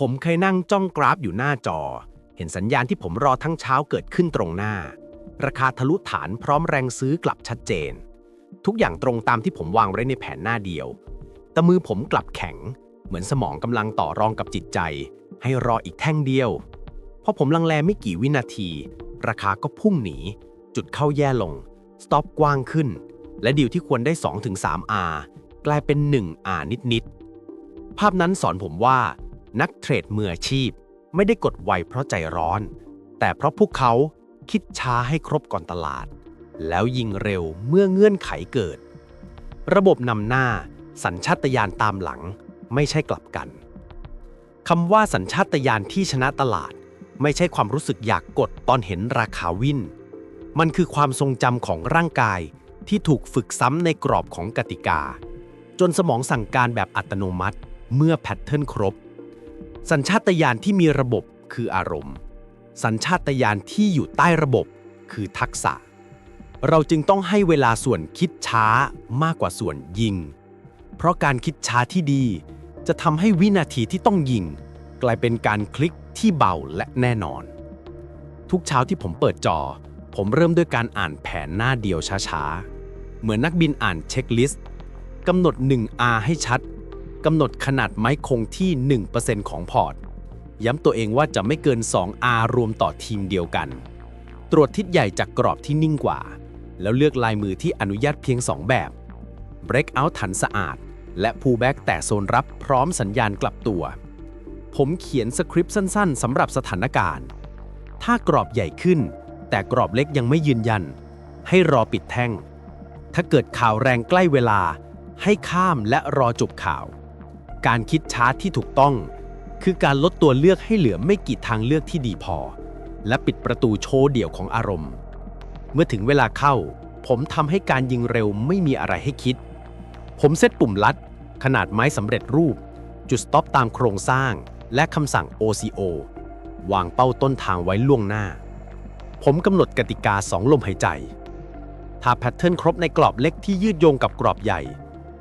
ผมเคยนั่งจ้องกราฟอยู่หน้าจอ เห็นสัญญาณที่ผมรอทั้งเช้าเกิดขึ้นตรงหน้า ราคาทะลุฐานพร้อมแรงซื้อกลับชัดเจน ทุกอย่างตรงตามที่ผมวางไว้ในแผนหน้าเดียว แต่มือผมกลับแข็ง เหมือนสมองกำลังต่อรองกับจิตใจ ให้รออีกแท่งเดียวพอผมลังแลไม่กี่วินาที ราคาก็พุ่งหนี จุดเข้าแย่ลง สต็อปกว้างขึ้น และดีลที่ควรได้ 2-3 R กลายเป็น 1 R นิดๆภาพนั้นสอนผมว่า นักเทรดมืออาชีพ ไม่ได้กดไวเพราะใจร้อน แต่เพราะพวกเขาคิดช้าให้ครบก่อนตลาด แล้วยิงเร็วเมื่อเงื่อนไขเกิด ระบบนำหน้า สัญชาตญาณตามหลัง ไม่ใช่กลับกันคำว่าสัญชาตญาณที่ชนะตลาด ไม่ใช่ความรู้สึกอยากกดตอนเห็นราคาวิ่นมันคือความทรงจำของร่างกายที่ถูกฝึกซ้ำในกรอบของกติกา จนสมองสั่งการแบบอัตโนมัติเมื่อแพทเทิร์นครบ สัญชาตญาณที่มีระบบคืออารมณ์ สัญชาตญาณที่อยู่ใต้ระบบคือทักษะ เราจึงต้องให้เวลาส่วนคิดช้ามากกว่าส่วนยิง เพราะการคิดช้าที่ดี จะทำให้วินาทีที่ต้องยิง กลายเป็นการคลิกที่เบาและแน่นอน ทุกเช้าที่ผมเปิดจอ ผมเริ่มด้วยการอ่านแผนหน้าเดียวช้าๆ เหมือนนักบินอ่านเช็คลิสต์กำหนด 1R ให้ชัด กำหนดขนาดไม้คงที่ 1%ของพอร์ต ย้ำตัวเองว่าจะไม่เกิน 2R รวมต่อทีมเดียวกัน ตรวจทิศใหญ่จากกรอบที่นิ่งกว่า แล้วเลือกลายมือที่อนุญาตเพียง 2 แบบ Breakout ถันสะอาด และ Pullback แต่โซนรับพร้อมสัญญาณกลับตัว ผมเขียนสคริปต์สั้นๆสำหรับสถานการณ์ ถ้ากรอบใหญ่ขึ้น แต่กรอบเล็กยังไม่ยืนยัน ให้รอปิดแท่ง ถ้าเกิดข่าวแรงใกล้เวลาให้ข้ามและรอจบข่าว การคิดช้าที่ถูกต้อง คือการลดตัวเลือกให้เหลือไม่กี่ทางเลือกที่ดีพอ และปิดประตูโชว์เดี่ยวของอารมณ์ เมื่อถึงเวลาเข้า ผมทำให้การยิงเร็วไม่มีอะไรให้คิด ผมเซตปุ่มลัด ขนาดไม้สำเร็จรูป จุดสต็อปตามโครงสร้าง และคำสั่ง OCO วางเป้าต้นทางไว้ล่วงหน้า ผมกำหนดกติกา 2 ลมหายใจ ถ้าแพทเทิร์นครบในกรอบเล็กที่ยืดโยงกับกรอบใหญ่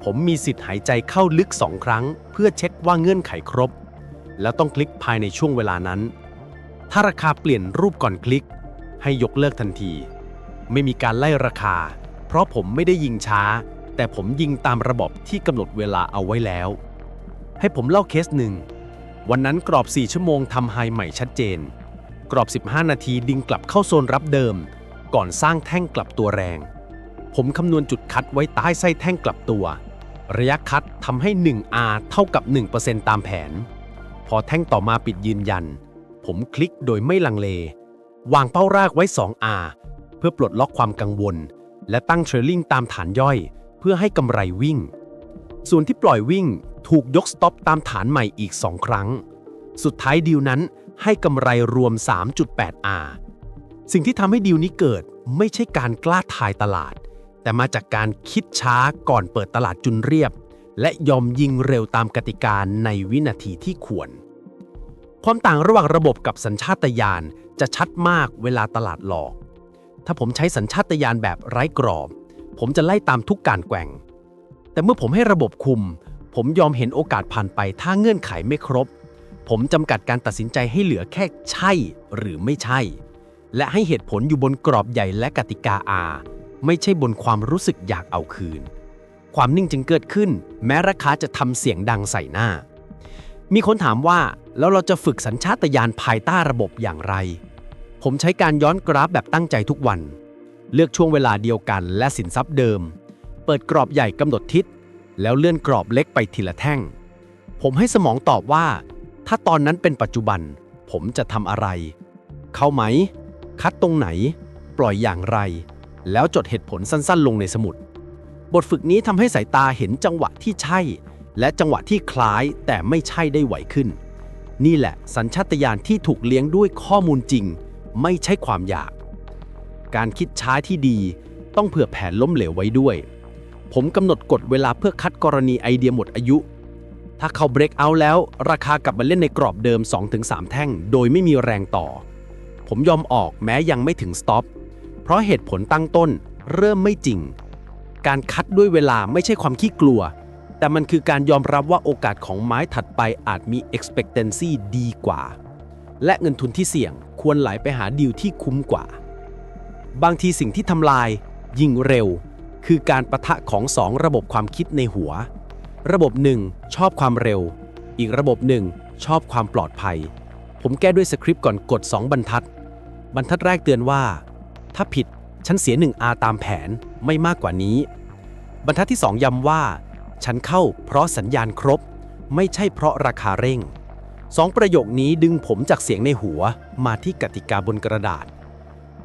ผมมีสิทธิ์หายใจเข้าลึก2ครั้ง เพื่อเช็คว่าเงื่อนไขครบ แล้วต้องคลิกภายในช่วงเวลานั้น ถ้าราคาเปลี่ยนรูปก่อนคลิก ให้ยกเลิกทันที ไม่มีการไล่ราคา เพราะผมไม่ได้ยิงช้า แต่ผมยิงตามระบบที่กำหนดเวลาเอาไว้แล้ว ให้ผมเล่าเคสหนึ่ง วันนั้นกรอบ 4 ชั่วโมงทำไฮใหม่ชัดเจน กรอบ 15 นาทีดิงกลับเข้าโซนรับเดิม ก่อนสร้างแท่งกลับตัวแรง ผมคำนวณจุดคัดไว้ใต้ไส้แท่งกลับตัว ระยะคัดทำให้ 1R เท่ากับ 1%ตามแผน พอแท่งต่อมาปิดยืนยัน ผมคลิกโดยไม่ลังเล วางเป้ารากไว้ 2R เพื่อปลดล็อกความกังวล และตั้งเทรลลิงตามฐานย่อย เพื่อให้กำไรวิ่ง ส่วนที่ปล่อยวิ่งถูกยกสต็อปตามฐานใหม่อีก 2 ครั้ง สุดท้ายดีลนั้นให้กำไรรวม 3.8R สิ่งที่ทำให้ดีลนี้เกิดไม่ใช่การกล้าทายตลาด แต่มาจากการคิดช้าก่อนเปิดตลาดจุนเรียบ และยอมยิงเร็วตามกติกาในวินาทีที่ควร ความต่างระหว่างระบบกับสัญชาตญาณจะชัดมากเวลาตลาดหลอก ถ้าผมใช้สัญชาตญาณแบบไร้กรอบ ผมจะไล่ตามทุกการแกว่ง แต่เมื่อผมให้ระบบคุม ผมยอมเห็นโอกาสผ่านไปถ้าเงื่อนไขไม่ครบ ผมจำกัดการตัดสินใจให้เหลือแค่ใช่หรือไม่ใช่ และให้เหตุผลอยู่บนกรอบใหญ่และกติกา R ไม่ใช่บนความรู้สึกอยากเอาคืน ความนิ่งจึงเกิดขึ้น แม้ราคาจะทำเสียงดังใส่หน้า มีคนถามว่าแล้วเราจะฝึกสัญชาตญาณภายใต้ระบบอย่างไร ผมใช้การย้อนกราฟแบบตั้งใจทุกวัน เลือกช่วงเวลาเดียวกันและสินทรัพย์เดิม เปิดกรอบใหญ่กำหนดทิศ แล้วเลื่อนกรอบเล็กไปทีละแท่ง ผมให้สมองตอบว่า ถ้าตอนนั้นเป็นปัจจุบัน ผมจะทำอะไร เข้าไหม คัดตรงไหน ปล่อยอย่างไร แล้วจดเหตุผลสั้นๆ ลงในสมุด บทฝึกนี้ทำให้สายตาเห็นจังหวะที่ใช่ และจังหวะที่คล้ายแต่ไม่ใช่ได้ไหวขึ้น นี่แหละสัญชาตญาณที่ถูกเลี้ยงด้วยข้อมูลจริง ไม่ใช่ความอยาก การคิดช้าที่ดี ต้องเผื่อแผนล้มเหลวไว้ด้วย ผมกำหนดกฎเวลาเพื่อคัดกรณีไอเดียหมดอายุ ถ้าเขาเบรกเอาแล้ว ราคากลับมาเล่นในกรอบเดิม 2-3 แท่ง โดยไม่มีแรงต่อ ผมยอมออกแม้ยังไม่ถึงสต็อป เพราะเหตุผลตั้งต้นเริ่มไม่จริง การคัดด้วยเวลาไม่ใช่ความขี้กลัว แต่มันคือการยอมรับว่าโอกาสของไม้ถัดไปอาจมี expectancy ดีกว่า และเงินทุนที่เสี่ยงควรไหลไปหาดีลที่คุ้มกว่า บางทีสิ่งที่ทำลาย ยิ่งเร็ว คือการประทะของสองระบบความคิดในหัว ระบบหนึ่งชอบความเร็ว อีกระบบหนึ่งชอบความปลอดภัย ผมแก้ด้วยสคริปต์ก่อนกด 2 บรรทัด บรรทัดแรกเตือนว่า ถ้าผิด ฉันเสีย 1R ตามแผนไม่มากกว่านี้ บรรทัดที่2ย้ำว่า ฉันเข้าเพราะสัญญาณครบ ไม่ใช่เพราะราคาเร่งสองประโยคนี้ดึงผมจากเสียงในหัวมาที่กติกาบนกระดาษ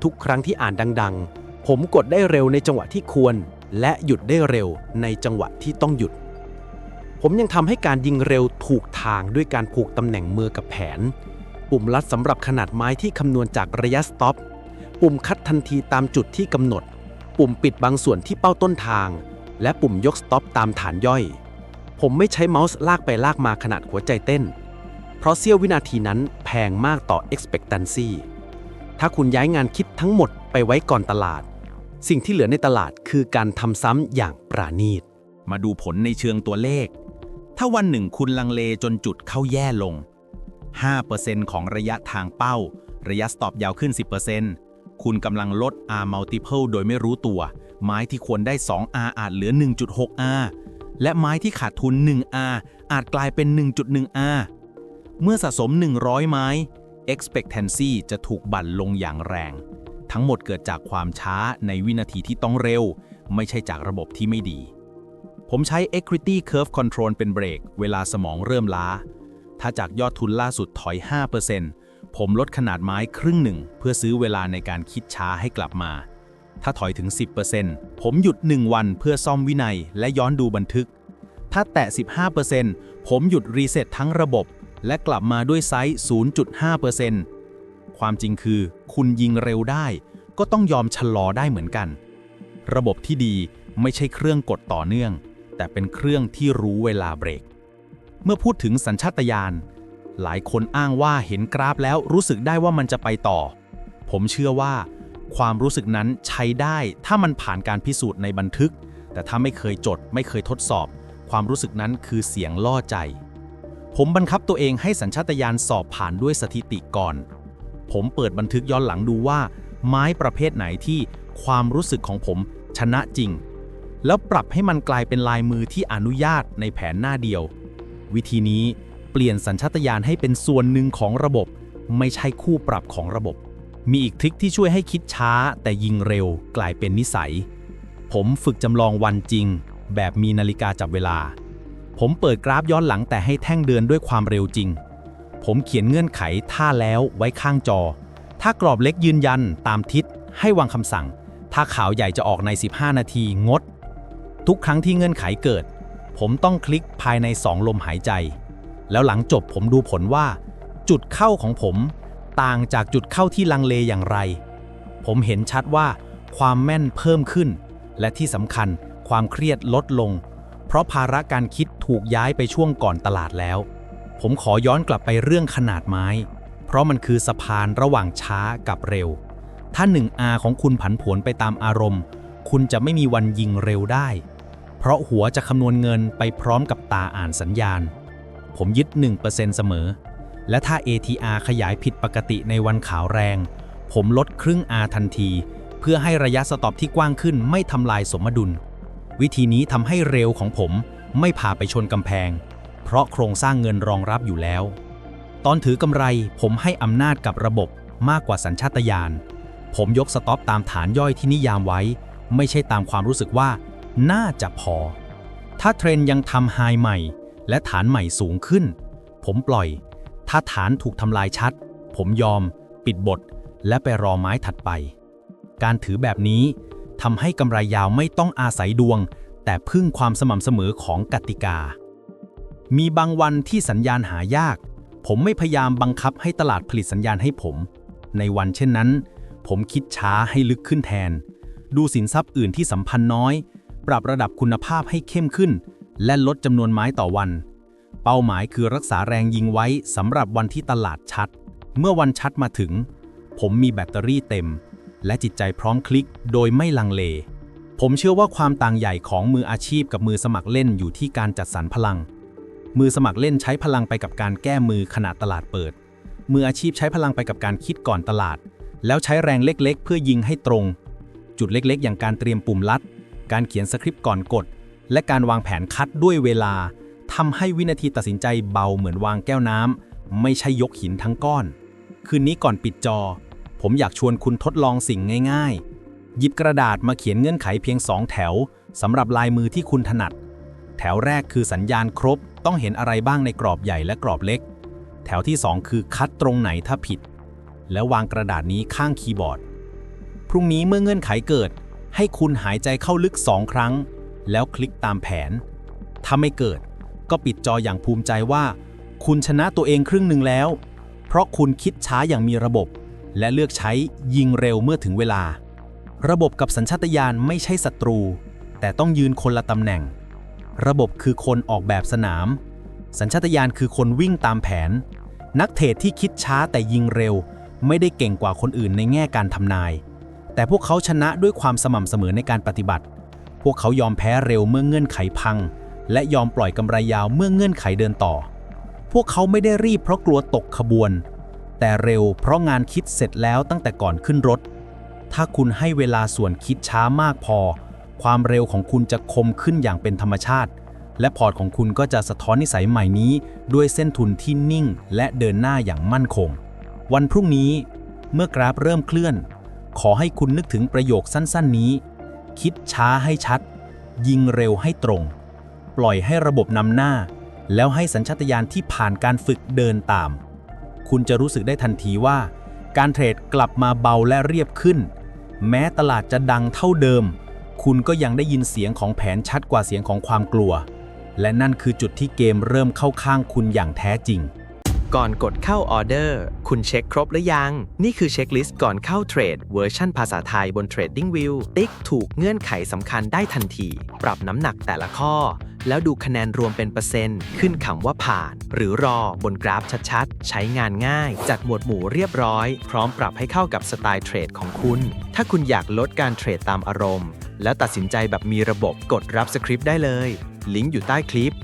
ทุกครั้งที่อ่านดัง ๆ ผมกดได้เร็วในจังหวะที่ควร และหยุดได้เร็วในจังหวะที่ต้องหยุด ผมยังทำให้การยิงเร็วถูกทางด้วยการผูกตำแหน่งมือกับแผน ปุ่มลัดสำหรับขนาดไม้ที่คำนวณจากระยะสต็อป ปุ่มคัดทันทีตามจุดที่กำหนด ปุ่มปิดบางส่วนที่เป้าต้นทาง และปุ่มยกสต็อปตามฐานย่อย ผมไม่ใช้เมาส์ลากไปลากมาขนาดหัวใจเต้น เพราะเสี้ยววินาทีนั้นแพงมากต่อ expectancy ถ้าคุณย้ายงานคิดทั้งหมดไปไว้ก่อนตลาด สิ่งที่เหลือในตลาดคือการทำซ้ำอย่างปราณีต มาดูผลในเชิงตัวเลข ถ้าวันหนึ่งคุณลังเลจนจุดเข้าแย่ลง 5%ของระยะทางเป้า ระยะสต็อปยาวขึ้น 10% คุณกำลังลด R multiple โดยไม่รู้ตัว ไม้ที่ควรได้ 2R อาจเหลือ 1.6R และไม้ที่ขาดทุน 1R อาจกลายเป็น 1.1R เมื่อสะสม 100 ไม้ expectancy จะถูกบั่นลงอย่างแรง ทั้งหมดเกิดจากความช้าในวินาทีที่ต้องเร็ว ไม่ใช่จากระบบที่ไม่ดี ผมใช้ Equity Curve Control เป็นเบรก เวลาสมองเริ่มล้า ถ้าจากยอดทุนล่าสุดถอย 5% ผมลดขนาดไม้ครึ่งหนึ่ง เพื่อซื้อเวลาในการคิดช้าให้กลับมา ถ้าถอยถึง 10%ผมหยุด 1 วันเพื่อซ่อมวินัยและย้อนดูบันทึก ถ้าแตะ 15%ผมหยุดรีเซ็ตทั้งระบบ และกลับมาด้วยไซส์ 0.5%ความจริงคือ คุณยิงเร็วได้ ก็ต้องยอมชะลอได้เหมือนกัน ระบบที่ดีไม่ใช่เครื่องกดต่อเนื่อง แต่เป็นเครื่องที่รู้เวลาเบรก เมื่อพูดถึงสัญชาตญาณ หลายคนอ้างว่าเห็นกราฟแล้วรู้สึกได้ว่ามันจะไปต่อ ผมเชื่อว่า ความรู้สึกนั้นใช้ได้ถ้ามันผ่านการพิสูจน์ในบันทึก แต่ถ้าไม่เคยจดไม่เคยทดสอบ ความรู้สึกนั้นคือเสียงล่อใจ ผมบังคับตัวเองให้สัญชาตญาณสอบผ่านด้วยสถิติก่อน ผมเปิดบันทึกย้อนหลังดูว่า ไม้ประเภทไหนที่ความรู้สึกของผมชนะจริง แล้วปรับให้มันกลายเป็นลายมือที่อนุญาตในแผนหน้าเดียว วิธีนี้ เปลี่ยนสัญชาตญาณให้เป็นส่วนหนึ่งของระบบ ไม่ใช่คู่ปรับของระบบ มีอีกทริคที่ช่วยให้คิดช้า แต่ยิงเร็วกลายเป็นนิสัย ผมฝึกจำลองวันจริง แบบมีนาฬิกาจับเวลา ผมเปิดกราฟย้อนหลังแต่ให้แท่งเดือนด้วยความเร็วจริง ผมเขียนเงื่อนไขท่าแล้วไว้ข้างจอ ถ้ากรอบเล็กยืนยันตามทิศ ให้วางคำสั่ง ถ้าขาวใหญ่จะออกใน 15 นาทีงด ทุกครั้งที่เงื่อนไขเกิด ผมต้องคลิกภายใน 2 ลมหายใจ แล้วหลังจบผมดูผลว่า จุดเข้าของผม ต่างจากจุดเข้าที่ลังเลอย่างไร ผมเห็นชัดว่าความแม่นเพิ่มขึ้น และที่สำคัญความเครียดลดลง เพราะภาระการคิดถูกย้ายไปช่วงก่อนตลาดแล้ว ผมขอย้อนกลับไปเรื่องขนาดไม้ เพราะมันคือสะพานระหว่างช้ากับเร็ว ถ้า 1R ของคุณผันผวนไปตามอารมณ์ คุณจะไม่มีวันยิงเร็วได้ เพราะหัวจะคำนวณเงินไปพร้อมกับตาอ่านสัญญาณ ผมยึด 1%เสมอ และถ้า ATR ขยายผิดปกติในวันขาวแรง ผมลดครึ่ง R ทันที เพื่อให้ระยะสต็อปที่กว้างขึ้นไม่ทำลายสมดุล วิธีนี้ทำให้เร็วของผมไม่พาไปชนกำแพง เพราะโครงสร้างเงินรองรับอยู่แล้ว ตอนถือกำไรผมให้อำนาจกับระบบมากกว่าสัญชาตญาณ ผมยกสต็อปตามฐานย่อยที่นิยามไว้ ไม่ใช่ตามความรู้สึกว่า น่าจะพอ ถ้าเทรนยังทำไฮใหม่ และฐานใหม่สูงขึ้น ผมปล่อย ถ้าฐานถูกทำลายชัด ผมยอม ปิดบท และไปรอไม้ถัดไป การถือแบบนี้ทำให้กำไรยาวไม่ต้องอาศัยดวง แต่พึ่งความสม่ำเสมอของกติกา มีบางวันที่สัญญาณหายาก ผมไม่พยายามบังคับให้ตลาดผลิตสัญญาณให้ผม ในวันเช่นนั้น ผมคิดช้าให้ลึกขึ้นแทน ดูสินทรัพย์อื่นที่สัมพันธ์น้อย ปรับระดับคุณภาพให้เข้มขึ้น และลดจำนวนไม้ต่อวัน เป้าหมายคือรักษาแรงยิงไว้สำหรับวันที่ตลาดชัด เมื่อวันชัดมาถึง ผมมีแบตเตอรี่เต็ม และจิตใจพร้อมคลิกโดยไม่ลังเล ผมเชื่อว่าความต่างใหญ่ของมืออาชีพกับมือสมัครเล่นอยู่ที่การจัดสรรพลัง มือสมัครเล่นใช้พลังไปกับการแก้มือขณะตลาดเปิด มืออาชีพใช้พลังไปกับการคิดก่อนตลาด แล้วใช้แรงเล็กๆ เพื่อยิงให้ตรง จุดเล็กๆ อย่างการเตรียมปุ่มลัด การเขียนสคริปต์ก่อนกด และการวางแผนคัดด้วยเวลาทำให้วินาทีตัดสินใจเบาเหมือนวางแก้วน้ำไม่ใช่ยกหินทั้งก้อน คืนนี้ก่อนปิดจอ ผมอยากชวนคุณทดลองสิ่งง่ายๆ หยิบกระดาษมาเขียนเงื่อนไขเพียง2แถวสำหรับลายมือที่คุณถนัด แถวแรกคือสัญญาณครบ ต้องเห็นอะไรบ้างในกรอบใหญ่และกรอบเล็ก แถวที่ 2 คือคัดตรงไหนถ้าผิด แล้ววางกระดาษนี้ข้างคีย์บอร์ด พรุ่งนี้เมื่อเงื่อนไขเกิด ให้คุณหายใจเข้าลึก2ครั้ง แล้วคลิกตามแผน ถ้าไม่เกิด ก็ปิดจออย่างภูมิใจว่า คุณชนะตัวเองครึ่งหนึ่งแล้ว เพราะคุณคิดช้าอย่างมีระบบ และเลือกใช้ยิงเร็วเมื่อถึงเวลา ระบบกับสัญชาตญาณไม่ใช่ศัตรู แต่ต้องยืนคนละตำแหน่ง ระบบคือคนออกแบบสนาม สัญชาตญาณคือคนวิ่งตามแผน นักเทรดที่คิดช้าแต่ยิงเร็ว ไม่ได้เก่งกว่าคนอื่นในแง่การทำนาย แต่พวกเขาชนะด้วยความสม่ำเสมอในการปฏิบัติ พวกเขายอมแพ้เร็วเมื่อเงื่อนไขพัง และยอมปล่อยกำไรยาวเมื่อเงื่อนไขเดินต่อ พวกเขาไม่ได้รีบเพราะกลัวตกขบวน แต่เร็วเพราะงานคิดเสร็จแล้วตั้งแต่ก่อนขึ้นรถ ถ้าคุณให้เวลาส่วนคิดช้ามากพอ ความเร็วของคุณจะคมขึ้นอย่างเป็นธรรมชาติ และพอร์ตของคุณก็จะสะท้อนนิสัยใหม่นี้ ด้วยเส้นทุนที่นิ่ง และเดินหน้าอย่างมั่นคง วันพรุ่งนี้ เมื่อกราฟเริ่มเคลื่อน ขอให้คุณนึกถึงประโยคสั้น ๆ นี้ คิดช้าให้ชัด ยิงเร็วให้ตรง ปล่อยให้ระบบนำหน้า แล้วให้สัญชาตญาณที่ผ่านการฝึกเดินตาม คุณจะรู้สึกได้ทันทีว่า การเทรดกลับมาเบาและเรียบขึ้น แม้ตลาดจะดังเท่าเดิม คุณก็ยังได้ยินเสียงของแผนชัดกว่าเสียงของความกลัว และนั่นคือจุดที่เกมเริ่มเข้าข้างคุณอย่างแท้จริง ก่อนกดเข้าออเดอร์ คุณเช็คครบหรือยัง นี่คือเช็คลิสต์ก่อนเข้าเทรดเวอร์ชันภาษาไทยบน TradingView ติ๊กถูกเงื่อนไขสำคัญได้ทันที ปรับน้ำหนักแต่ละข้อ แล้วดูคะแนนรวมเป็นเปอร์เซ็นต์ ขึ้นคำว่าผ่าน หรือรอบนกราฟชัดๆ ใช้งานง่าย จัดหมวดหมู่เรียบร้อย พร้อมปรับให้เข้ากับสไตล์เทรดของคุณ ถ้าคุณอยากลดการเทรดตามอารมณ์ แล้วตัดสินใจแบบมีระบบกดรับสคริปต์ได้เลย ลิงก์อยู่ใต้คลิป